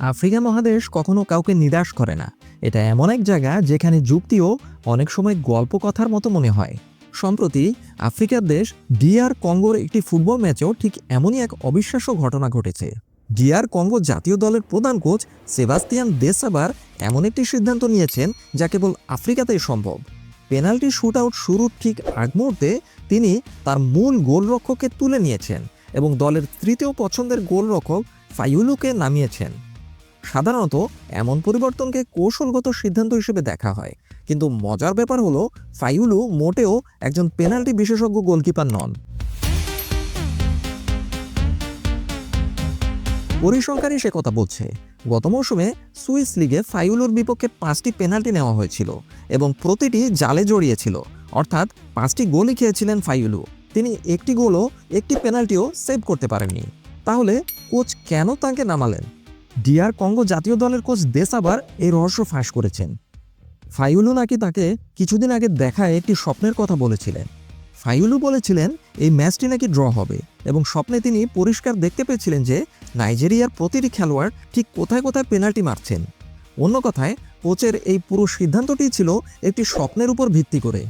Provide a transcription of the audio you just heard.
Africa মহাদেশ কখনো কাউকে নিরাশ করে না। এটা এমন এক জায়গা যেখানে যুক্তিও অনেক সময় গল্প কথার মতো মনে হয়। সম্প্রতি আফ্রিকার দেশ ডিআর কঙ্গোর একটি ফুটবল ম্যাচেও ঠিক এমনই এক অবিশ্বাস্য ঘটনা ঘটেছে। ডিআর কঙ্গো জাতীয় দলের প্রধান কোচ সেবাস্তিয়ান দেসাবার এমন একটি সিদ্ধান্ত নিয়েছেন যা কেবল আফ্রিকাতেই সম্ভব। পেনাল্টি শুট আউট শুরুর ঠিক আগ মুহূর্তে তিনি তার মূল গোলরক্ষককে তুলে নিয়েছেন এবং দলের তৃতীয় পছন্দের গোলরক্ষক ফাইউলুকে নামিয়েছেন। সাধারণত এমন পরিবর্তনকে কৌশলগত সিদ্ধান্ত হিসেবে দেখা হয়। কিন্তু মজার ব্যাপার হলো, ফাইউলু মোটেও একজন পেনাল্টি বিশেষজ্ঞ গোলকিপার নন। পরিসংখ্যানই সে কথা বলছে। গত মৌসুমে সুইস লিগে ফাইউলুর বিপক্ষে পাঁচটি পেনাল্টি নেওয়া হয়েছিল এবং প্রতিটি জালে জড়িয়েছিল, অর্থাৎ পাঁচটি গোলই খেয়েছিলেন ফাইউলু। তিনি একটি গোলও, একটি পেনাল্টিও সেভ করতে পারেননি। তাহলে কোচ কেন তাকে নামালেন? ডিআর কঙ্গো জাতীয় দলের কোচ দেসাবার এই রহস্য ফাঁস করেছেন। ফাইউলু নাকি তাকে কিছুদিন আগে দেখায় একটি স্বপ্নের কথা বলেছিলেন। ফাইউলু বলেছিলেন, এই ম্যাচটি নাকি ড্র হবে। এবং স্বপ্নে তিনি পরিষ্কার দেখতে পেয়েছিলেন যে, নাইজেরিয়ার প্রতিটি খেলোয়াড় ঠিক কোথায় কোথায় পেনাল্টি মারছেন। অন্য কথায়, কোচের এই পুরো সিদ্ধান্তটি ছিল একটি স্বপ্নের উপর ভিত্তি করে।